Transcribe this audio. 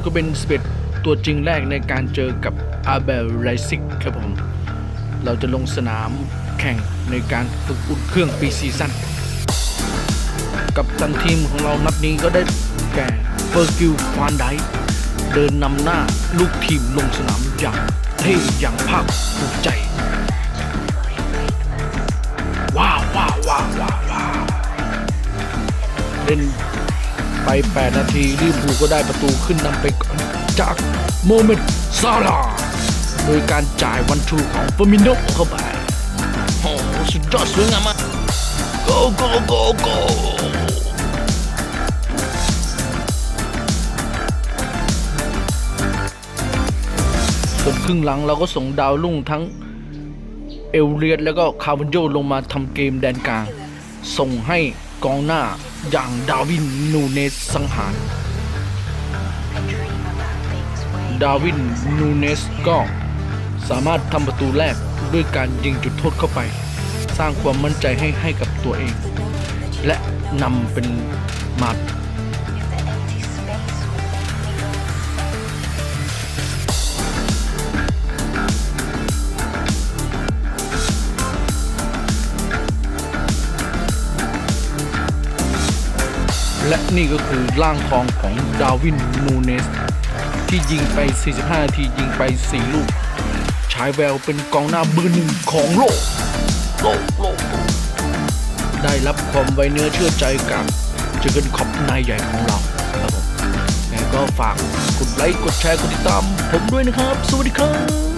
นี้ก็เป็นสเปดตัวจริงแรกในการเจอกับอาเบลไรซิกครับผม เราจะลงสนามแข่งในการฝึกอุ่นเครื่องปีซีซั่นกับตันทีมของเรานัดนี้ก็ได้แก่เฟอร์กิลฟานไดเดินนำหน้าลูกทีมลงสนามอย่างเท่อย่างภาคภูมิใจ ว้าวว้าวว้าวว้าวว้าวเล่น ไป 8 นาทีลิเวอร์พูลก็ได้ประตูขึ้นนำไปก่อนจากโมเมดซาลาโดยการจ่ายวันทูของเฟอร์มินโนเข้าไปโอ้โหสุดยอดสวยงามมาก go go go go ส่วนครึ่งหลังเราก็ส่งดาวรุ่งทั้งเอลเลียดแล้วก็คาร์วันโยลงมาทำเกมแดนกลาง ส่งให้ กองหน้าอย่างดาวินนูเนสสังหาร ดาวินนูเนสก็สามารถทำประตูแรกด้วยการยิงจุดโทษเข้าไป สร้างความมั่นใจให้ให้กับตัวเอง และนำเป็นมา และนี่ก็คือร่างทองของดาวินนูเนส ที่ยิงไป 45 นาที ยิงไป 4 ลูก ฉายแววเป็นกองหน้าเบอร์หนึ่งของโลก โลก โลก ได้รับความไว้เนื้อเชื่อใจกับเจอกันขอบนายใหญ่ของเราครับผมแล้วก็ฝากกดไลค์ กดแชร์ กดติดตาม ผมด้วยนะครับ สวัสดีครับ